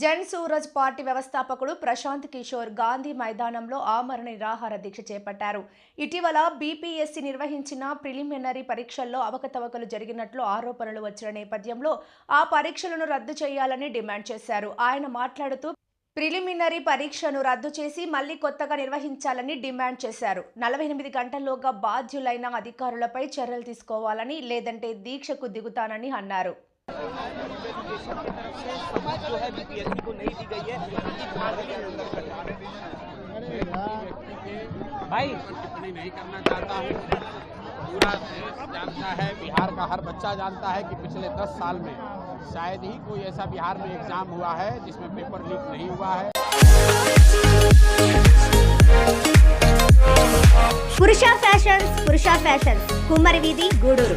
Jan Suraj party వ్యవస్థాపకుడు ప్రశాంత్ కిషోర్ గాంధీ మైదానంలో ఆమరణ నిరాహార దీక్ష చేపట్టారు. ఇటీవల బీపీఎస్సీ నిర్వహించిన ప్రిలిమినరీ పరీక్షల్లో అవకతవకలు జరిగినట్లు ఆరోపణలు వచ్చిన నేపథ్యంలో ఆ పరీక్షలను రద్దు చేయాలని డిమాండ్ చేశారు. ఆయన మాట్లాడుతూ ప్రిలిమినరీ పరీక్షను రద్దు చేసి మళ్ళీ కొత్తగా నిర్వహించాలని డిమాండ్ చేశారు. నలభై ఎనిమిది గంటల్లోగా బాధ్యులైన అధికారులపై చర్యలు తీసుకోవాలని లేదంటే దీక్షకు దిగుతానని అన్నారు. जो है बीपीएससी को नहीं दी गई है भाई नहीं करना चाहता हूँ। पूरा देश जानता है, बिहार का हर बच्चा जानता है कि पिछले दस साल में शायद ही कोई ऐसा बिहार में एग्ज़ाम हुआ है जिसमें पेपर लीक नहीं हुआ है। पुरुषा फ़ैशन पुरुषा फ़ैशन कुमार ವೀದಿ ಗೂಡೂರು